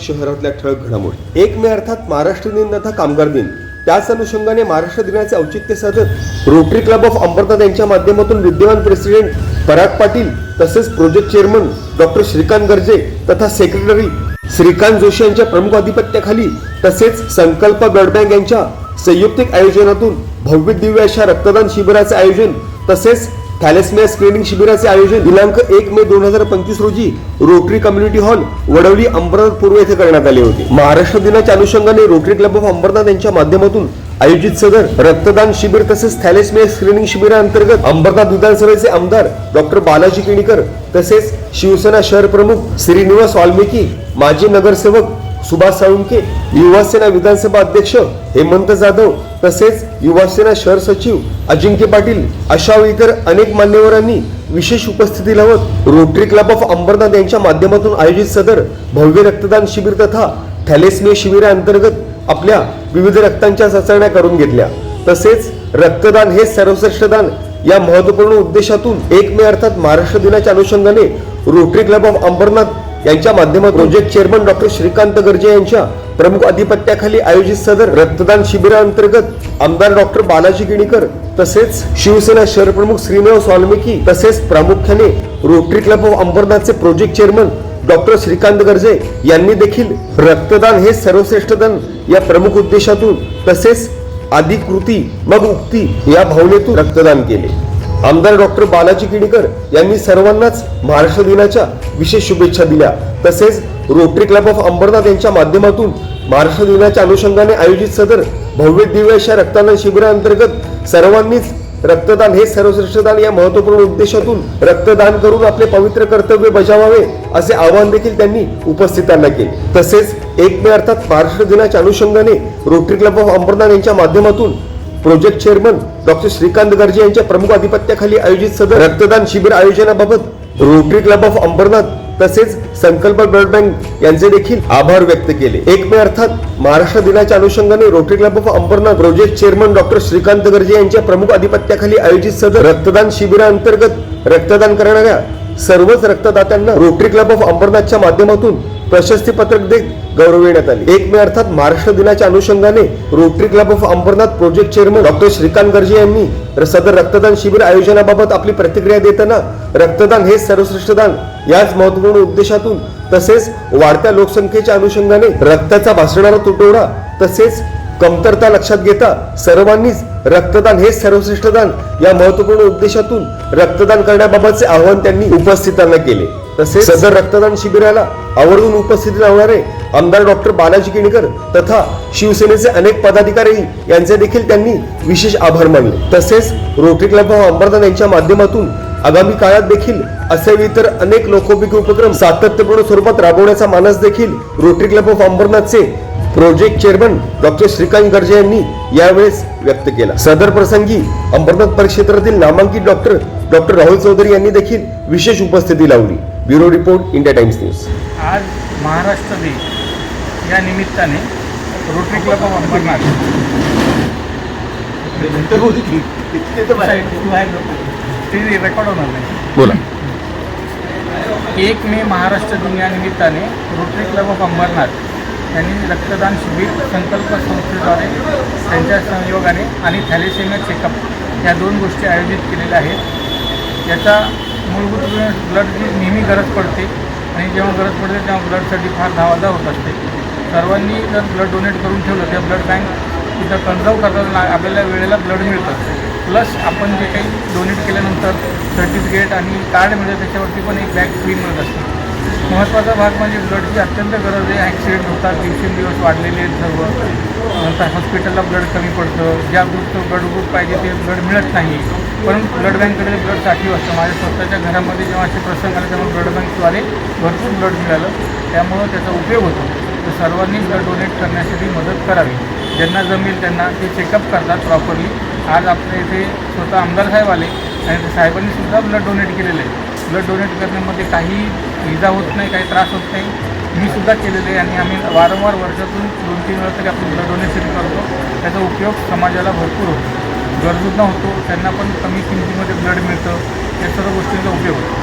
शहरातल्या ठळक घडामोडी. एक मे अर्थात महाराष्ट्र दिन तथा कामगार दिन. त्याच अनुषंगाने महाराष्ट्र दिनाचे औचित्य साधत रोटरी क्लब ऑफ अंबरनाथ यांच्या माध्यमातून विद्यमान प्रेसिडेंट पराग पाटील तसेच project chairman doctor Shrikant Garje तथा सेक्रेटरी श्रीकांत जोशी यांच्या प्रमुख आधिपत्याखाली तसेच संकल्प ब्लड बँक यांच्या संयुक्तिक आयोजनातून भव्य दिव्य अशा रक्तदान शिबिराचे आयोजन तसेच थॅलेसमिया स्क्रीनिंग शिबिराचे आयोजन दिनांक एक मे दोन हजार पंचवीस रोजी Rotary community hall Vadavali Ambernath पूर्व येथे करण्यात आले होते. महाराष्ट्र दिनाच्या अनुषंगाने रोटरी क्लब ऑफ अंबरनाथ यांच्या माध्यमातून आयोजित सदर रक्तदान शिबिर तसेच थॅलेसमिया स्क्रीनिंग शिबिराअंतर्गत अंबरनाथ विधानसभेचे आमदार डॉक्टर बालाजी किणीकर तसेच शिवसेना शहर प्रमुख श्रीनिवास वाल्मिकी माजी नगरसेवक सुभाष साळुंके युवासेना विधानसभा अध्यक्ष हेमंत जाधव तसेच युवासेना शहर सचिव अजिंक्य पाटील अशा इतर अनेक मान्यवरांनी विशेष उपस्थिती लावत रोटरी क्लब ऑफ अंबरनाथ यांच्या माध्यमातून आयोजित सदर भव्य रक्तदान शिबिर तथा थॅलेसमिया शिबिराअंतर्गत आपल्या विविध रक्तांच्या चाचण्या करून घेतल्या. तसेच रक्तदान हे सर्वश्रेष्ठ दान या महत्त्वपूर्ण उद्देशातून एक मे अर्थात महाराष्ट्र दिनाच्या अनुषंगाने रोटरी क्लब ऑफ अंबरनाथ यांच्या माध्यमात project chairman doctor Shrikant Garje यांच्या प्रमुख अधिपत्याखाली आयोजित सदर रक्तदान शिबिराअंतर्गत आमदार डॉक्टर बालाजी गिणीकर तसेच शिवसेना शहर प्रमुख श्रीनिवास वाल्मिकी तसेच प्रामुख्याने Rotary club of अंबरनाथचे project chairman doctor Shrikant Garje यांनी देखील रक्तदान हे सर्वश्रेष्ठ दान या प्रमुख उद्देशातून तसेच आधी कृती मग उक्ती या भावनेतून रक्तदान केले. आमदार डॉक्टर बालाजी किडीकर यांनी सर्वांनाच महाराष्ट्र दिनाच्या विशेष शुभेच्छा दिल्या. तसेच रोटरी क्लब ऑफ अंबरनाथ यांच्या माध्यमातून महाराष्ट्र दिनाच्या अनुषंगाने आयोजित सदर भव्य दिव्य अशा रक्तदान शिबिराअंतर्गत सर्वांनीच रक्तदान हे सर्वश्रेष्ठ दान या महत्त्वपूर्ण उद्देशातून रक्तदान करून आपले पवित्र कर्तव्य बजावावे असे आवाहन देखील त्यांनी उपस्थितांना केले. तसेच एक मे अर्थात महाराष्ट्र दिनाच्या अनुषंगाने रोटरी क्लब ऑफ अंबरनाथ यांच्या माध्यमातून project chairman doctor Shrikant Garje यांच्या प्रमुख अधिपत्याखाली आयोजित सदर रक्तदान शिबिर आयोजनाबाबत रोटरी क्लब ऑफ अंबरनाथ तसेच संकल्प ब्लड बँक यांचे देखील आभार व्यक्त केले. एक मे अर्थात महाराष्ट्र दिनाच्या अनुषंगाने Rotary club of Ambernath project chairman doctor Shrikant Garje यांच्या प्रमुख अधिपत्याखाली आयोजित सदर रक्तदान शिबिराअंतर्गत रक्तदान करणाऱ्या सर्वच रक्तदात्यांना रोटरी क्लब ऑफ अंबरनाथच्या माध्यमातून प्रशस्तीपत्रक देत गौरविण्यात आले. एक मे अर्थात महाराष्ट्र दिनाच्या अनुषंगाने Rotary club of Ambernath project chairman doctor Shrikant Garje यांनी सदर रक्तदान शिबिर आयोजनाबाबत आपली प्रतिक्रिया देताना रक्तदान हे सर्वश्रेष्ठ दान. याच महत्त्वपूर्ण उद्देशातून तसेच वाढत्या लोकसंख्येच्या अनुषंगाने रक्ताचा भासणारा तुटवडा तसेच कमतरता लक्षात घेता सर्वांनीच रक्तदान हे सर्वश्रेष्ठ दान या महत्त्वपूर्ण उद्देशातून रक्तदान करण्याबाबतचे आवाहन त्यांनी उपस्थितांना केले. तसेच सदर रक्तदान शिबिराला आवर्जून उपस्थिती राहणारे आमदार डॉक्टर बालाजी केणेकर तथा शिवसेनेचे अनेक पदाधिकारी यांचे देखील त्यांनी विशेष आभार मानले. तसेच रोटरी क्लब ऑफ अंबरदान यांच्या माध्यमातून आगामी काळात देखील असे इतर अनेक लोकोपयोगी उपक्रम सातत्यपूर्ण स्वरूपात राबवण्याचा मानस देखील Rotary club of अंबरनाथचे project chairman doctor Shrikant Garje यांनी यावेळेस व्यक्त केला. सदर प्रसंगी अंबरनाथ परिक्षेत्रातील नामांकित डॉक्टर डॉक्टर राहुल चौधरी यांनी देखील विशेष उपस्थिती लावली. Bureau report India Times news. आज महाराष्ट्र दिन. या निमित्ताने Rotary club of Ambernath. Record होणार नाही. बोला. एक मे महाराष्ट्र दिन या निमित्ताने रोटरी क्लब ऑफ अंबरनाथ त्यांनी रक्तदान शिबिर संकल्प संस्थेद्वारे त्यांच्या सहयोगाने आणि थॅलेसेमिया चेकअप या दोन गोष्टी आयोजित केलेल्या आहेत. याचा मूलभूत ब्लडची नेहमी गरज पडते आणि जेव्हा गरज पडते तेव्हा ब्लडसाठी फार धावाधाव होत असते. सर्वांनी जर ब्लड डोनेट करून ठेवलं त्या ब्लड बँक तिथं कन्झर्व करताना आपल्याला वेळेला ब्लड मिळतं. प्लस आपण जे काही डोनेट केल्यानंतर सर्टिफिकेट आणि कार्ड मिळतं त्याच्यावरती पण एक बॅग फ्री मिळत असते. महत्त्वाचा भाग म्हणजे ब्लडची अत्यंत गरज आहे. ॲक्सिडेंट होतात दिवसेंदिवस वाढलेले आहेत सर्व. नंतर हॉस्पिटलला ब्लड कमी पडतं. ज्या ग्रुपचं ब्लड ग्रुप पाहिजे ते ब्लड मिळत नाही. पण ब्लड बँककडे ब्लड साठीव असतं. माझ्या स्वतःच्या घरामध्ये जेव्हा असे प्रसंग आले तेव्हा ब्लड बँकद्वारे भरपूर ब्लड मिळालं. त्यामुळं त्याचा उपयोग होतो. तर सर्वांनी ब्लड डोनेट करण्यासाठी मदत करावी. ज्यांना जमेल त्यांना ते चेकअप करतात प्रॉपरली आज आपल्या इथे स्वतः आमदार साहेब आले आणि साहेबांनी सुद्धा ब्लड डोनेट केलेलं आहे. ब्लड डोनेट करण्यामध्ये काही इजा होत नाही काही त्रास होत नाही. मी सुद्धा केलेले आहे आणि आम्ही वारंवार वर्षातून दोन तीन वेळा तरी आपण ब्लड डोनेशन करतो. त्याचा उपयोग समाजाला भरपूर होतो. गरजूंना होतो त्यांना पण कमी किमतीमध्ये ब्लड मिळतं. या सर्व गोष्टींचा उपयोग होतो.